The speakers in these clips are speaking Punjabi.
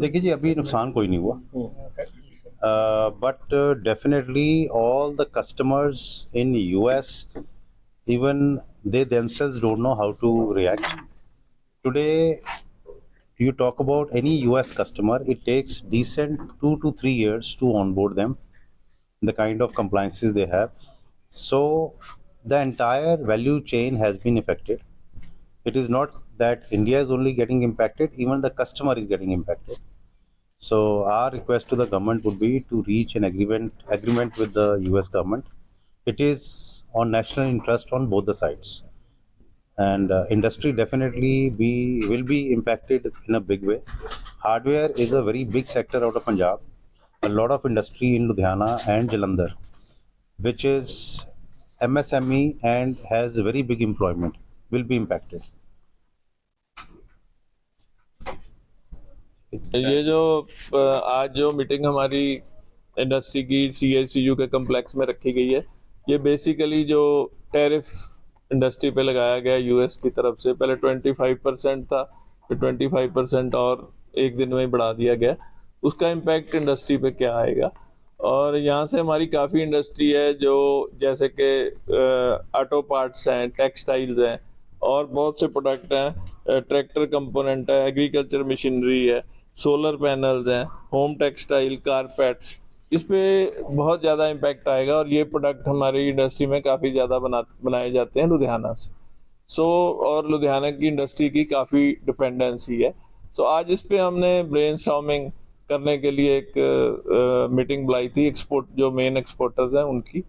देखिए जी अभी नुकसान कोई नहीं हुआ but definitely all the customers in US even they themselves don't know how to react today you talk about any us customer it takes decent 2 to 3 years to onboard them the kind of compliances they have so the entire value chain has been affected it is not that india is only getting impacted even the customer is getting impacted so our request to the government would be to reach an agreement agreement with the US government. It is on national interest on both the sides, and uh, industry definitely be will be impacted in a big way. Hardware is a very big sector out of Punjab. A lot of industry in Ludhiana and Jalandhar, which is MSME and has very big employment, will be impacted. ये जो आज जो मीटिंग हमारी इंडस्ट्री की सी के कम्प्लेक्स में रखी गई है, ये बेसिकली जो टैरिफ इंडस्ट्री पे लगाया गया यूएस की तरफ़ से, पहले 25 परसेंट था, फिर 25 परसेंट और एक दिन में ही बढ़ा दिया गया। उसका इम्पैक्ट इंडस्ट्री पे क्या आएगा? और यहाँ से हमारी काफ़ी इंडस्ट्री है जो जैसे कि ऑटो पार्ट्स हैं टेक्सटाइल्स हैं, और बहुत से प्रोडक्ट हैं ट्रैक्टर कंपोनेंट है एग्रीकल्चर मशीनरी है सोलर पैनल्स हैं होम टेक्सटाइल कारपेट्स इस पे बहुत ज़्यादा इम्पैक्ट आएगा और ये प्रोडक्ट हमारी इंडस्ट्री में काफ़ी ज़्यादा बना बनाए जाते हैं लुधियाना से। सो so, और लुधियाना की इंडस्ट्री की काफ़ी डिपेंडेंसी है। सो so, आज इस पे हमने ब्रेन करने के लिए एक मीटिंग बुलाई थी एक्सपोर्ट जो मेन एक्सपोर्टर्स हैं उनकी।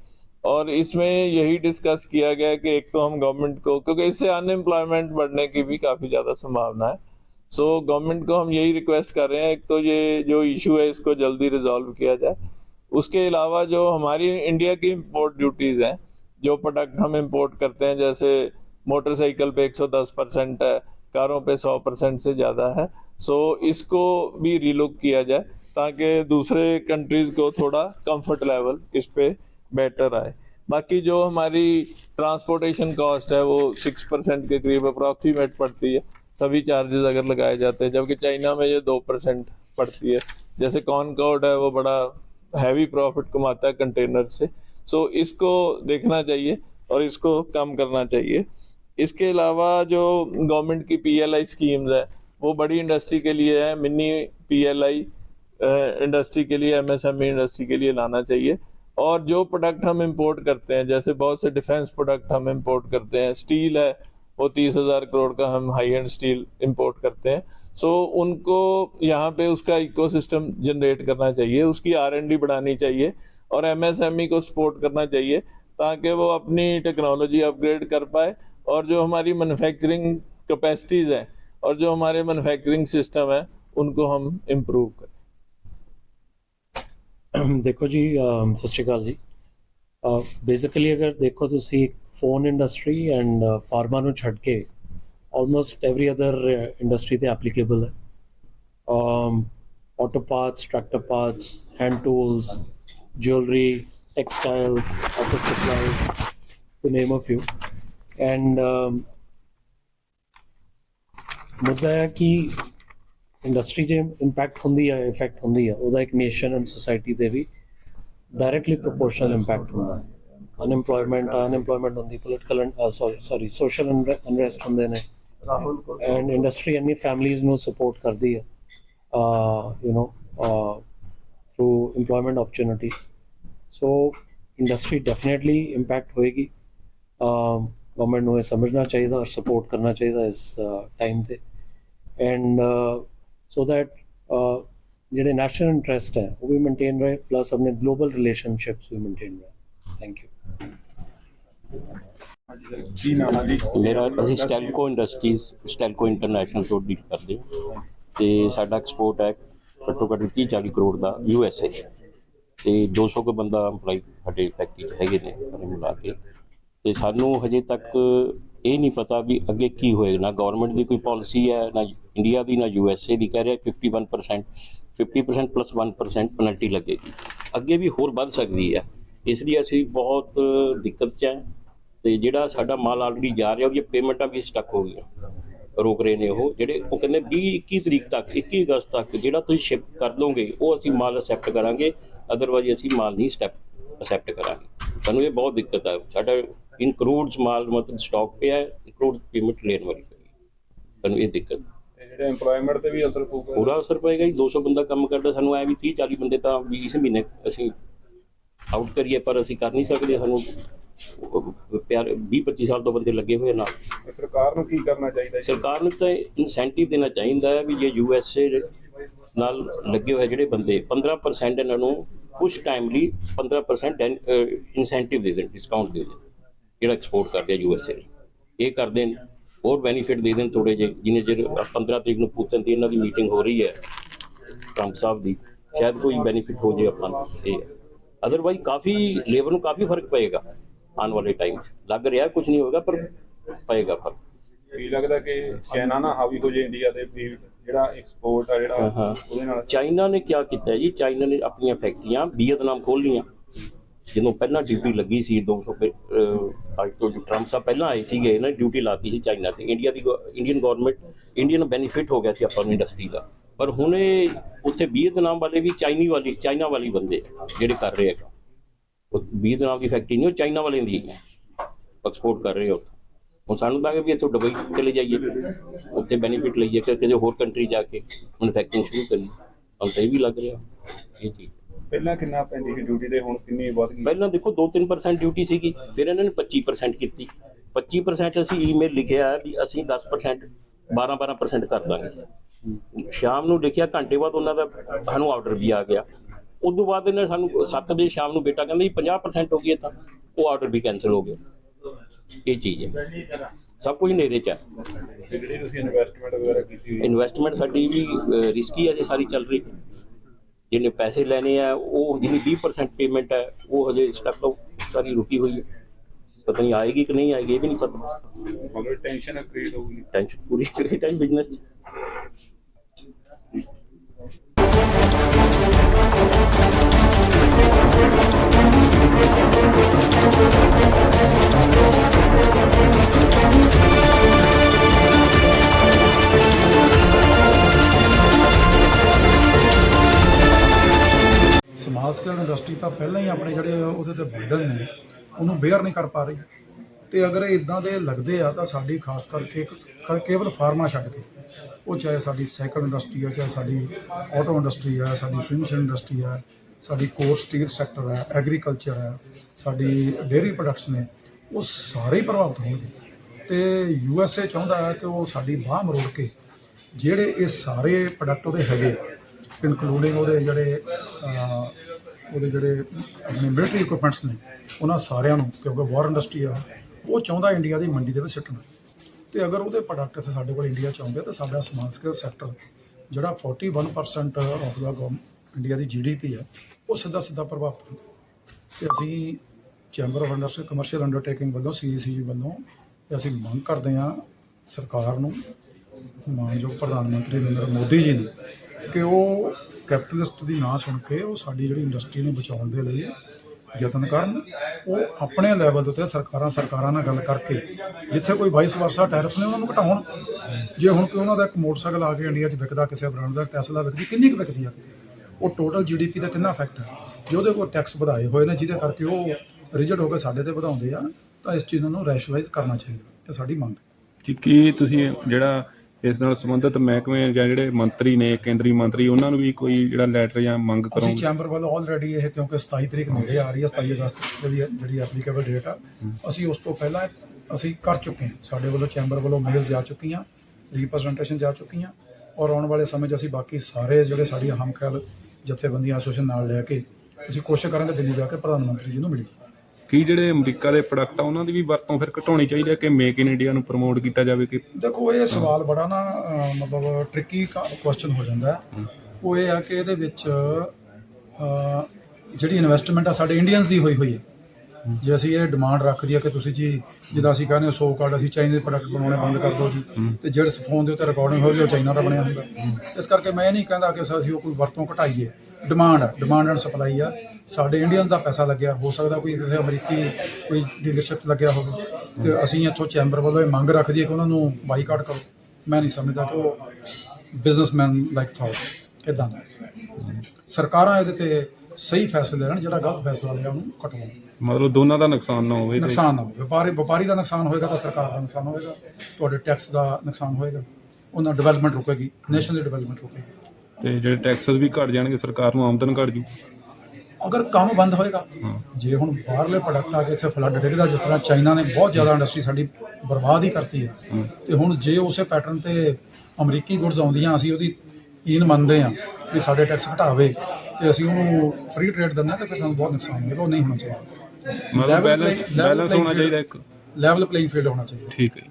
और इसमें यही डिस्कस किया गया कि एक तो हम गवर्नमेंट को क्योंकि इससे अनएम्प्लॉयमेंट बढ़ने की भी काफ़ी ज़्यादा संभावना है। सो so, गवर्नमेंट को हम यही रिक्वेस्ट कर रहे हैं एक तो ये जो इशू है इसको जल्दी रिजॉल्व किया जाए। उसके अलावा जो हमारी इंडिया की इम्पोर्ट ड्यूटीज़ हैं जो प्रोडक्ट हम इम्पोर्ट करते हैं जैसे मोटरसाइकिल पे 110 परसेंट है कारों पे 100 परसेंट से ज़्यादा है। सो so, इसको भी रीलुक किया जाए ताकि दूसरे कंट्रीज़ को थोड़ा कंफर्ट लेवल इस पर बेटर आए। बाकी जो हमारी ट्रांसपोर्टेशन कॉस्ट है वो सिक्स परसेंट के करीब अप्रॉक्सीमेट पड़ती है। सभी चार्जेस अगर लगाए जाते हैं, जबकि चाइना में ये दो परसेंट पड़ती है। जैसे कॉनकॉर्ड है, वो बड़ा हैवी प्रॉफिट कमाता है कंटेनर से। सो इसको देखना चाहिए और इसको कम करना चाहिए। इसके अलावा जो गवर्नमेंट की पीएलआई स्कीम्स है, वो बड़ी इंडस्ट्री के लिए है। मिनी पीएलआई इंडस्ट्री के लिए एमएसएमई इंडस्ट्री के लिए लाना चाहिए। और जो प्रोडक्ट हम इंपोर्ट करते हैं, जैसे बहुत से डिफेंस प्रोडक्ट हम इंपोर्ट करते हैं। स्टील है वो तीस हज़ार करोड़ का हम हाई एंड स्टील इंपोर्ट करते हैं। सो so, उनको यहाँ पे उसका इकोसिस्टम जनरेट करना चाहिए उसकी आर एंड डी बढ़ानी चाहिए और एमएसएमई को सपोर्ट करना चाहिए ताकि वो अपनी टेक्नोलॉजी अपग्रेड कर पाए और जो हमारी मैन्युफैक्चरिंग कैपेसिटीज़ हैं और जो हमारे मैन्युफैक्चरिंग सिस्टम है उनको हम इम्प्रूव करें। देखो जी सत श्रीकाल जी। ਬੇਸਿਕਲੀ ਅਗਰ ਦੇਖੋ ਤੁਸੀਂ ਫੋਨ ਇੰਡਸਟਰੀ ਐਂਡ ਫਾਰਮਾ ਨੂੰ ਛੱਡ ਕੇ ਆਲਮੋਸਟ ਐਵਰੀ ਅਦਰ ਇੰਡਸਟਰੀ ਤੇ ਐਪਲੀਕੇਬਲ ਹੈ। um auto parts tractor parts hand tools jewelry textiles auto supplies to name a few and um, ਮੁੱਦਾ ਹੈ ਕਿ ਇੰਡਸਟਰੀ ਜੇ ਇੰਪੈਕਟ ਹੁੰਦੀ ਹੈ ਇਫੈਕਟ ਹੁੰਦੀ ਹੈ ਉਹਦਾ ਇੱਕ ਨੇਸ਼ਨ ਐਂਡ ਸੋਸਾਇਟੀ ਤੇ ਵੀ ਡਾਇਰੈਕਟਲੀ ਪ੍ਰੋਪੋਰਸ਼ਨਲ ਇੰਪੈਕਟ ਹੁੰਦਾ ਹੈ ਅਨਐਮਪਲੋਇਮੈਂਟ ਅਨਐਮਪਲੋਇਮੈਂਟ ਹੁੰਦੀ political sorry sorry social unrest ਹੁੰਦੇ ਨੇ राहुल को ਐਂਡ ਇੰਡਸਟਰੀ ਇੰਨੀ ਫੈਮਲੀਜ਼ ਨੂੰ ਸਪੋਰਟ ਕਰਦੀ ਹੈ you know through EMPLOYMENT opportunities so industry definitely impact ਹੋਏਗੀ ਗਵਰਨਮੈਂਟ ਨੂੰ ਇਹ ਸਮਝਣਾ ਚਾਹੀਦਾ ਔਰ ਸਪੋਰਟ ਕਰਨਾ ਚਾਹੀਦਾ ਇਸ ਟਾਈਮ ਤੇ ਐਂਡ ਸੋ ਦੈਟ ਜਿਹੜੇ ਨੈਸ਼ਨਲ ਇੰਟਰਸਟ ਹੈ ਉਹ ਵੀ ਮੇਨਟੇਨ ਰਹੇ ਪਲੱਸ ਆਪਣੇ ਗਲੋਬਲ ਰਿਲੇਸ਼ਨਸ਼ਿਪਸ ਵੀ ਮੇਨਟੇਨ ਰਹੇ। ਥੈਂਕ ਯੂ ਜੀ ਨਾਮ ਜੀ? ਮੇਰਾ ਅਸੀਂ ਸਟੈਲਕੋ ਇੰਡਸਟਰੀਜ਼ ਸਟੈਲਕੋ ਇੰਟਰਨੈਸ਼ਨਲ ਤੋਂ ਡੀਲ ਕਰਦੇ ਹਾਂ। ਤੇ ਸਾਡਾ ਐਕਸਪੋਰਟ ਹੈ ਘੱਟੋ ਘੱਟ 30 40 ਕਰੋੜ ਦਾ ਯੂ ਐਸ ਏ ਤੇ 200 ਕੋ ਬੰਦਾ ਏਮਪਲਾਈ ਸਾਡੇ ਫੈਕਟਰੀ 'ਚ ਹੈਗੇ ਨੇ ਸਾਰੇ ਮਿਲਾ ਕੇ। ਤੇ ਸਾਨੂੰ ਹਜੇ ਤੱਕ ਇਹ ਨਹੀਂ ਪਤਾ ਵੀ ਅੱਗੇ ਕੀ ਹੋਏਗਾ। ਨਾ ਗਵਰਨਮੈਂਟ ਦੀ ਕੋਈ ਪਾਲਿਸੀ ਹੈ ਨਾ ਇੰਡੀਆ ਦੀ ਨਾ ਯੂ ਐਸ ਏ ਦੀ। ਕਹਿ ਰਿਹਾ 51% 50% ਪਲੱਸ 1% ਪੈਨਲਟੀ ਲੱਗੇਗੀ। ਅੱਗੇ ਵੀ ਹੋਰ ਵੱਧ ਸਕਦੀ ਹੈ ਇਸ ਲਈ ਅਸੀਂ ਬਹੁਤ ਦਿੱਕਤ 'ਚ ਹੈ ਤੇ ਜਿਹੜਾ ਸਾਡਾ ਮਾਲ ਆਲਰੇਡੀ ਜਾ ਰਿਹਾ, ਉਹਦੀਆਂ ਪੇਮੈਂਟਾਂ ਵੀ ਸਟਕ ਹੋ ਗਈਆਂ। ਰੋਕ ਰਹੇ ਨੇ ਉਹ, ਜਿਹੜੇ ਉਹ ਕਹਿੰਦੇ 20 21 ਤਰੀਕ ਤੱਕ 21 ਅਗਸਤ ਤੱਕ ਜਿਹੜਾ ਤੁਸੀਂ ਸ਼ਿਪ ਕਰ ਦੋਗੇ, ਉਹ ਅਸੀਂ ਮਾਲ ਅਸੈਪਟ ਕਰਾਂਗੇ। ਅਦਰਵਾਈਜ਼ ਅਸੀਂ ਮਾਲ ਨਹੀਂ ਸਟੈਪ ਅਸੈਪਟ ਕਰਾਂਗੇ। ਸਾਨੂੰ ਇਹ ਬਹੁਤ ਦਿੱਕਤ ਆ। ਸਾਡਾ ਇਨ ਕਰੋੜਸ ਮਾਲ ਮਤਲਬ ਸਟਾਕ ਪਿਆ ਹੈ ਕਰੋੜ ਪੇਮੈਂਟ ਲੈਣ ਵਾਲੀ। ਪਈ ਸਾਨੂੰ ਇਹ ਦਿੱਕਤ। ਜਿਹੜੇ EMPLOYMENT ਤੇ ਵੀ ਅਸਰ ਪਊਗਾ ਪੂਰਾ ਅਸਰ ਪਏਗਾ ਜੀ। 200 ਬੰਦਾ ਕੰਮ ਕਰਦਾ ਸਾਨੂੰ ਐ ਵੀ 30 40 ਬੰਦੇ ਤਾਂ ਵੀ ਇਸ ਮਹੀਨੇ ਅਸੀਂ ਆਊਟ ਕਰੀਏ ਪਰ ਅਸੀਂ ਕਰ ਨਹੀਂ ਸਕਦੇ। ਸਾਨੂੰ ਉਹ ਪਿਆਰ 20 25 ਸਾਲ ਤੋਂ ਬੰਦੇ ਲੱਗੇ ਹੋਏ ਨਾਲ। ਸਰਕਾਰ ਨੂੰ ਕੀ ਕਰਨਾ ਚਾਹੀਦਾ ਜੀ? ਸਰਕਾਰ ਨੂੰ ਤਾਂ ਇਨਸੈਂਟਿਵ ਦੇਣਾ ਚਾਹੀਦਾ ਹੈ ਵੀ ਜੇ ਯੂਐਸਏ ਨਾਲ ਲੱਗੇ ਹੋਏ ਜਿਹੜੇ ਬੰਦੇ 15% ਇਹਨਾਂ ਨੂੰ ਕੁਝ ਟਾਈਮ ਲਈ 15% ਇਨਸੈਂਟਿਵ ਦੇ ਦੇਣ ਡਿਸਕਾਊਂਟ ਦੇ ਦੇਣ ਜਿਹੜਾ ਐਕਸਪੋਰਟ ਕਰਦੇ ਆ ਯੂਐਸਏ ਇਹ ਕਰ ਦੇਣ ਹੋਰ ਬੈਨੀਫਿਟ ਦੇ ਦੇਣ ਥੋੜੇ ਜਿਹੇ ਜਿਨੇ ਚਿਰ 15 ਤਰੀਕ ਨੂੰ ਪੁੱਤਨ ਦੀ ਇਹਨਾਂ ਦੀ ਮੀਟਿੰਗ ਹੋ ਰਹੀ ਹੈ ਟਰੰਪ ਸਾਹਿਬ ਦੀ ਸ਼ਾਇਦ ਕੋਈ ਬੈਨੀਫਿਟ ਹੋ ਜੇ ਆਪਾਂ ਨੂੰ ਇਹ ਅਦਰਵਾਈਜ਼ ਕਾਫੀ ਲੇਬਰ ਨੂੰ ਕਾਫੀ ਫ਼ਰਕ ਪਏਗਾ ਆਉਣ ਵਾਲੇ ਟਾਈਮ ਲੱਗ ਰਿਹਾ ਕੁਝ ਨਹੀਂ ਹੋਗਾ ਪਰ ਪਏਗਾ ਫ਼ਰਕ। ਕੀ ਲੱਗਦਾ ਕਿ ਚਾਈਨਾ ਨਾ ਹਾਵੀ ਹੋ ਜੇ ਇੰਡੀਆ ਦੇ ਵੀ ਜਿਹੜਾ ਐਕਸਪੋਰਟ ਆ ਜਿਹੜਾ। ਉਹਦੇ ਨਾਲ? ਚਾਈਨਾ ਨੇ ਕੀ ਕੀਤਾ ਜੀ? ਚਾਈਨਾ ਨੇ ਆਪਣੀਆਂ ਫੈਕਟਰੀਆਂ ਵੀਅਤਨਾਮ ਖੋਲ੍ਹ ਲਈਆਂ। ਜਦੋਂ ਪਹਿਲਾਂ ਡਿਊਟੀ ਲੱਗੀ ਸੀ 200 ਪੇ- ਅਹ, ਅੱਜ ਤੋਂ ਜੋ ਟਰੰਪ ਸਾਹਿਬ ਪਹਿਲਾਂ ਆਏ ਸੀਗੇ ਨਾ ਡਿਊਟੀ ਲਾਤੀ ਸੀ ਚਾਈਨਾ ਤੇ। ਇੰਡੀਆ ਦੀ ਇੰਡੀਅਨ ਗਵਰਨਮੈਂਟ ਇੰਡੀਅਨ ਬੈਨੀਫਿਟ ਹੋ ਗਿਆ ਸੀ ਆਪਾਂ ਨੂੰ ਇੰਡਸਟਰੀ ਦਾ। ਪਰ ਹੁਣ ਇਹ ਉੱਥੇ ਵੀਅਤਨਾਮ ਵਾਲੇ ਵੀ ਚਾਈਨੀ ਵਾਲੀ ਚਾਈਨਾ ਵਾਲੀ ਬੰਦੇ ਜਿਹੜੇ ਕਰ ਰਹੇ ਆ ਉਹ ਵੀਅਤਨਾਮ ਦੀ ਫੈਕਟਰੀ ਨਹੀਂ, ਉਹ ਚਾਈਨਾ ਵਾਲਿਆਂ ਦੀ ਹੈ ਐਕਸਪੋਰਟ ਕਰ ਰਹੇ ਹੋ ਹੁਣ ਸਾਨੂੰ ਤਾਂ ਕਿ ਵੀ ਇੱਥੋਂ ਦੁਬਈ ਚਲੇ ਜਾਈਏ। ਉੱਥੇ ਬੈਨੀਫਿਟ ਲਈਏ ਕਿ ਕਿਸੇ ਹੋਰ ਕੰਟਰੀ ਜਾ ਕੇ ਮੈਨੂਫੈਕਚਰਿੰਗ ਸ਼ੁਰੂ ਕਰੀਏ ਸਾਨੂੰ ਤਾਂ ਇਹ ਵੀ ਲੱਗ ਰਿਹਾ। ਇਹ ਚੀਜ਼। ਪਹਿਲਾਂ ਕਿੰਨਾ ਪੈਂਦੀ ਸੀ ਡਿਊਟੀ ਤੇ? ਹੁਣ ਕਿੰਨੀ ਵੱਧ ਗਈ ਪਹਿਲਾਂ ਦੇਖੋ 2-3% ਡਿਊਟੀ ਸੀਗੀ ਫਿਰ ਇਹਨਾਂ ਨੇ 25% ਕੀਤੀ। 25% ਅਸੀਂ ਈਮੇਲ ਲਿਖਿਆ ਵੀ ਅਸੀਂ 10% 12-12% ਕਰ ਦਾਂਗੇ। ਸ਼ਾਮ ਨੂੰ ਲਿਖਿਆ ਘੰਟੇ ਬਾਅਦ ਉਹਨਾਂ ਦਾ ਸਾਨੂੰ ਆਰਡਰ ਵੀ ਆ ਗਿਆ। ਉਸ ਤੋਂ ਬਾਅਦ ਇਹਨਾਂ ਸਾਨੂੰ 7 ਵਜੇ ਸ਼ਾਮ ਨੂੰ ਬੇਟਾ ਕਹਿੰਦਾ ਜੀ 50% ਹੋ ਗਈ ਹੈ ਤਾਂ ਉਹ ਆਰਡਰ ਵੀ ਕੈਨਸਲ ਹੋ ਗਿਆ। ਇਹ ਚੀਜ਼ ਹੈ। ਸਭ ਕੁਝ ਨੇਰੇ ਚ ਹੈ। ਜਿਹੜੀ ਤੁਸੀਂ ਇਨਵੈਸਟਮੈਂਟ ਵਗੈਰਾ ਕੀਤੀ ਹੋਈ ਹੈ, ਇਨਵੈਸਟਮੈਂਟ ਸਾਡੀ ਵੀ ਰਿਸਕੀ ਹੈ ਜੇ ਸਾਰੀ ਚੱਲ ਰਹੀ। ਜਿਹਨੇ ਪੈਸੇ ਲੈਣੇ ਆ ਉਹ ਜਿਹਨੀ 20% ਪੇਮੈਂਟ ਹੈ ਉਹ ਹਜੇ ਸਟਕ ਸਾਰੀ ਰੁਕੀ ਹੋਈ ਹੈ। ਪਤਾ ਨਹੀਂ ਆਏਗੀ ਕਿ ਨਹੀਂ ਆਏਗੀ ਇਹ ਵੀ ਨਹੀਂ ਪਤਾ। ਮਤਲਬ ਟੈਨਸ਼ਨ ਕ੍ਰੀਏਟ ਹੋਊਗੀ। ਟੈਨਸ਼ਨ ਪੂਰੀ ਕਰੇ ਟਾਈਮ ਬਿਜ਼ਨਸ ਉਹਨੂੰ ਬੇਅਰ ਨਹੀਂ ਕਰ ਪਾ ਰਹੀ। ਤੇ ਅਗਰ ਇਹ ਇਦਾਂ ਦੇ ਲੱਗਦੇ ਆ, ਤਾਂ ਸਾਡੀ ਖਾਸ ਕਰਕੇ ਕੇਵਲ ਫਾਰਮਾ ਛੱਡ ਕੇ, ਉਹ ਚਾਹੇ ਸਾਡੀ ਸਾਈਕਲ ਇੰਡਸਟਰੀ ਆ, ਚਾਹੇ ਸਾਡੀ ਆਟੋ ਇੰਡਸਟਰੀ ਆ, ਸਾਡੀ ਸਵਿਮਿੰਗ ਇੰਡਸਟਰੀ ਆ, ਸਾਡੀ ਕੋਰ ਸਟੀਲ ਸੈਕਟਰ ਹੈ ਐਗਰੀਕਲਚਰ ਹੈ ਸਾਡੀ ਡੇਅਰੀ ਪ੍ਰੋਡਕਟਸ ਨੇ, ਉਹ ਸਾਰੇ ਪ੍ਰਭਾਵਿਤ ਹੋਣਗੇ। ਤੇ ਯੂ ਐਸ ਏ ਚਾਹੁੰਦਾ ਹੈ ਕਿ ਉਹ ਸਾਡੀ ਬਾਹ ਮਰੋੜ ਕੇ, ਜਿਹੜੇ ਇਹ ਸਾਰੇ ਪ੍ਰੋਡਕਟ ਉਹਦੇ ਹੈਗੇ ਇਨਕਲੂਡਿੰਗ ਉਹਦੇ ਜਿਹੜੇ ਉਹਦੇ ਜਿਹੜੇ ਆਪਣੇ ਮਿਲਟਰੀ ਇਕਵਿਪਮੈਂਟਸ ਨੇ, ਉਹਨਾਂ ਸਾਰਿਆਂ ਨੂੰ, ਕਿਉਂਕਿ ਵਾਰ ਇੰਡਸਟਰੀ ਆ, ਉਹ ਚਾਹੁੰਦਾ ਇੰਡੀਆ ਦੀ ਮੰਡੀ ਦੇ ਵਿੱਚ ਸਿੱਟਣਾ। ਤੇ ਅਗਰ ਉਹਦੇ ਪ੍ਰੋਡਕਟ ਇੱਥੇ ਸਾਡੇ ਕੋਲ ਇੰਡੀਆ ਚ ਆਉਂਦੇ, ਤਾਂ ਸਾਡਾ ਸਮਾਨ ਸਕੇਲ ਸੈਕਟਰ ਜਿਹੜਾ 41% ਆਫ ਦਾ ਇੰਡੀਆ ਦੀ ਜੀਡੀਪੀ ਹੈ ਉਹ ਸਿੱਧਾ ਸਿੱਧਾ ਪ੍ਰਭਾਵਿਤ ਹੁੰਦਾ ਤੇ ਅਸੀਂ chamber of industry commercial undertaking ਵੱਲੋਂ ਸੀਈਸੀਯੂ ਵੱਲੋਂ ਇਹ ਅਸੀਂ ਮੰਗ ਕਰਦੇ ਹਾਂ ਸਰਕਾਰ ਨੂੰ, ਮਾਨਯੋਗ ਪ੍ਰਧਾਨ ਮੰਤਰੀ ਨਰਿੰਦਰ ਮੋਦੀ ਜੀ ਨੂੰ ਕਿ ਉਹ ਕੈਪੀਟਲਿਸਟ ਦੀ ਨਾ ਸੁਣ ਕੇ ਉਹ ਸਾਡੀ ਜਿਹੜੀ ਇੰਡਸਟਰੀ ਨੂੰ ਬਚਾਉਣ ਦੇ ਲਈ ਯਤਨ ਕਰਨ, ਉਹ ਆਪਣੇ ਲੈਵਲ ਦੇ ਉੱਤੇ ਸਰਕਾਰਾਂ ਸਰਕਾਰਾਂ ਨਾਲ ਗੱਲ ਕਰਕੇ, ਜਿੱਥੇ ਕੋਈ ਵਾਈਸ ਵਰਸਾ ਟੈਰਿਫ ਨੇ, ਉਹਨਾਂ ਨੂੰ ਘਟਾਉਣ। ਜੇ ਹੁਣ ਕੋਈ ਉਹਨਾਂ ਦਾ ਇੱਕ ਮੋਟਰਸਾਈਕਲ ਆ ਕੇ ਇੰਡੀਆ 'ਚ ਵਿਕਦਾ, ਕਿਸੇ ਬ੍ਰਾਂਡ ਦਾ ਟੈਸਲਾ ਵਿਕਦੀ, ਕਿੰਨੀ ਕੁ ਵਿਕਦੀ ਆ? ਉਹ ਟੋਟਲ ਜੀਡੀਪੀ ਦਾ ਕਿੰਨਾ ਇਫੈਕਟ ਹੈ ਜੇ ਉਹਦੇ ਕੋਲ ਟੈਕਸ ਵਧਾਏ ਹੋਏ ਨੇ, ਜਿਹਦੇ ਕਰਕੇ ਉਹ ਰਿਜਟ ਹੋ ਕੇ ਸਾਡੇ ਤੇ ਵਧਾਉਂਦੇ ਆ, ਤਾਂ ਇਸ ਚੀਜ਼ ਨੂੰ ਰੈਸ਼ਨਲਾਈਜ਼ ਕਰਨਾ ਚਾਹੀਦਾ, ਇਹ ਸਾਡੀ ਮੰਗ ਹੈ। ਜੀ ਤੁਸੀਂ ਜਿਹੜਾ ਇਸ ਨਾਲ ਸੰਬੰਧਿਤ ਮਹਿਕਮੇ ਜਾਂ ਜਿਹੜੇ ਮੰਤਰੀ ਨੇ ਕੇਂਦਰੀ ਮੰਤਰੀ ਉਹਨਾਂ ਨੂੰ ਵੀ ਕੋਈ ਜਿਹੜਾ ਲੈਟਰ ਜਾਂ ਮੰਗ ਅਸੀਂ ਕਰੋਗੇ ਚੈਂਬਰ ਵੱਲੋਂ ਆਲਰੇਡੀ ਇਹ ਕਿਉਂਕਿ 27 ਤਰੀਕ ਨੇੜੇ ਆ ਰਹੀ ਹੈ 27 ਅਗਸਤ ਜਿਹੜੀ ਜਿਹੜੀ ਐਪਲੀਕੇਬਲ ਡੇਟ ਆ। ਅਸੀਂ ਉਸ ਤੋਂ ਪਹਿਲਾਂ ਅਸੀਂ ਕਰ ਚੁੱਕੇ ਹਾਂ। ਸਾਡੇ ਵੱਲੋਂ ਚੈਂਬਰ ਵੱਲੋਂ ਮੇਲ ਜਾ ਚੁੱਕੀਆਂ ਰਿਪਰੈਜ਼ੈਂਟੇਸ਼ਨ ਜਾ ਚੁੱਕੀਆਂ ਔਰ ਆਉਣ ਵਾਲੇ ਸਮੇਂ 'ਚ ਅਸੀਂ ਬਾਕੀ ਸਾਰੇ ਜਿਹੜੇ ਸਾਡੀਆਂ ਹਮਖਿਆਲ ਜਥੇਬੰਦੀਆਂ ਐਸੋਸੀਏਸ਼ਨ ਨਾਲ ਲੈ ਕੇ ਅਸੀਂ ਕੋਸ਼ਿਸ਼ ਕਰਾਂਗੇ ਦਿੱਲੀ ਜਾ ਕੇ ਪ੍ਰਧਾਨ ਮੰਤਰੀ ਜੀ ਨੂੰ ਮਿਲੀਏ ਕੀ ਜਿਹੜੇ ਅਮਰੀਕਾ ਦੇ ਪ੍ਰੋਡਕਟ ਆ ਉਹਨਾਂ ਦੀ ਵੀ ਵਰਤੋਂ ਫਿਰ ਘਟਾਉਣੀ ਚਾਹੀਦੀ ਹੈ ਕਿ ਮੇਕ ਇਨ ਇੰਡੀਆ ਨੂੰ ਪ੍ਰਮੋਟ ਕੀਤਾ ਜਾਵੇ ਕਿ ਦੇਖੋ ਇਹ ਸਵਾਲ ਬੜਾ ਨਾ ਅਹ, ਮਤਲਬ ਟ੍ਰਿਕੀ ਕੁਐਸਚਨ ਹੋ ਜਾਂਦਾ ਹੈ। ਉਹ ਇਹ ਆ ਕਿ ਇਹਦੇ ਵਿੱਚ ਅਹ, ਜਿਹੜੀ ਇਨਵੈਸਟਮੈਂਟ ਆ ਸਾਡੇ ਇੰਡੀਅਨਸ ਦੀ ਹੋਈ ਹੋਈ ਹੈ। ਜੇ ਅਸੀਂ ਇਹ ਡਿਮਾਂਡ ਰੱਖਦੀ ਆ ਕਿ ਤੁਸੀਂ ਜੀ ਜਿੱਦਾਂ ਅਸੀਂ ਕਹਿੰਦੇ ਹਾਂ ਸੋ ਕਾਰਡ ਅਸੀਂ ਚਾਈਨਾ ਦੇ ਪ੍ਰੋਡਕਟ ਬਣਾਉਣੇ ਬੰਦ ਕਰ ਦਿਓ ਜੀ। ਤੇ ਜਿਹੜੇ ਫੋਨ ਦੇ ਉੱਤੇ ਰਿਕਾਰਡਿੰਗ ਹੋਈ ਉਹ ਚਾਈਨਾ ਦਾ ਬਣਿਆ ਹੁੰਦਾ। ਇਸ ਕਰਕੇ ਮੈਂ ਇਹ ਨਹੀਂ ਕਹਿੰਦਾ ਕਿ ਅਸੀਂ ਉਹ ਕੋਈ ਵਰਤੋਂ ਘਟਾਈਏ। ਡਿਮਾਂਡ ਡਿਮਾਂਡ ਐਂਡ ਸਪਲਾਈ ਆ। ਸਾਡੇ ਇੰਡੀਅਨ ਦਾ ਪੈਸਾ ਲੱਗਿਆ ਹੋ ਸਕਦਾ ਕੋਈ ਕਿਸੇ ਅਮਰੀਕੀ ਕੋਈ ਡੀਲਰਸ਼ਿਪ ਲੱਗਿਆ ਹੋਵੇ। ਤੇ ਅਸੀਂ ਇੱਥੋਂ ਚੈਂਬਰ ਵੱਲੋਂ ਇਹ ਮੰਗ ਰੱਖਦੀ ਹੈ ਕਿ ਉਹਨਾਂ ਨੂੰ ਬਾਈਕਾਟ ਕਰੋ। ਮੈਂ ਨਹੀਂ ਸਮਝਦਾ ਕਿ ਉਹ ਬਿਜ਼ਨਸਮੈਨ ਲਾਈਕ ਥਾਟ ਇਦਾਂ ਦਾ। ਸਰਕਾਰਾਂ ਇਹਦੇ ਤੇ ਸਹੀ ਫੈਸਲੇ ਲੈਣ ਜਿਹੜਾ ਗਲਤ ਫੈਸਲਾ ਲਿਆ ਉਹਨੂੰ ਕਟਵਾਉਣ ਮਤਲਬ ਦੋਨਾਂ ਦਾ ਨੁਕਸਾਨ ਨਾ ਹੋਵੇ ਨੁਕਸਾਨ ਨਾ ਹੋਵੇ। ਵਪਾਰੀ ਵਪਾਰੀ ਦਾ ਨੁਕਸਾਨ ਹੋਏਗਾ ਤਾਂ ਸਰਕਾਰ ਦਾ ਨੁਕਸਾਨ ਹੋਏਗਾ। ਤੁਹਾਡੇ ਟੈਕਸ ਦਾ ਨੁਕਸਾਨ ਹੋਏਗਾ। ਉਹਨਾਂ ਡਿਵੈਲਪਮੈਂਟ ਰੁਕੇਗੀ ਨੇਸ਼ਨ ਦੀ ਡਿਵੈਲਪਮੈਂਟ ਰੁਕੇਗੀ। ਤੇ ਜਿਹੜੇ ਟੈਕਸਸ ਵੀ ਘਟ ਜਾਣਗੇ ਸਰਕਾਰ ਨੂੰ ਆਮਦਨ ਘਟ ਜੂ। ਅਗਰ ਕੰਮ ਬੰਦ ਹੋਏਗਾ ਜੇ ਹੁਣ ਬਾਹਰਲੇ ਪ੍ਰੋਡਕਟ ਆ ਕੇ ਇੱਥੇ ਫਲੱਡ ਡਿੱਗਦਾ ਜਿਸ ਤਰ੍ਹਾਂ ਚਾਈਨਾ ਨੇ ਬਹੁਤ ਜ਼ਿਆਦਾ ਇੰਡਸਟਰੀ ਸਾਡੀ ਬਰਬਾਦ ਹੀ ਕਰਤੀ ਹੈ। ਤੇ ਹੁਣ ਜੇ ਉਸੇ ਪੈਟਰਨ ਤੇ ਅਮਰੀਕੀ ਗੁਡਸ ਆਉਂਦੀਆਂ ਅਸੀਂ ਉਹਦੀ ਈਨ ਮੰਨਦੇ ਆ ਵੀ ਸਾਡੇ ਟੈਕਸ ਘਟਾਵੇ ਤੇ ਅਸੀਂ ਉਹਨੂੰ ਫ੍ਰੀ ਟ੍ਰੇਡ ਦਿੰਦੇ ਤੇ ਫਿਰ ਸਾਨੂੰ ਬਹੁਤ ਨੁਕਸਾਨ ਹੋਏਗਾ ਉਹ ਨਹੀਂ ਹੋਣਾ ਚਾਹੀਦਾ। ਮਤਲਬ ਬੈਲੈਂਸ ਬੈਲੈਂਸ ਹੋਣਾ ਚਾਹੀਦਾ ਇੱਕ। ਲੈਵਲ ਪਲੇਇੰਗ ਫੀਲਡ ਹੋਣਾ ਚਾਹੀਦਾ। ਠੀਕ ਹੈ।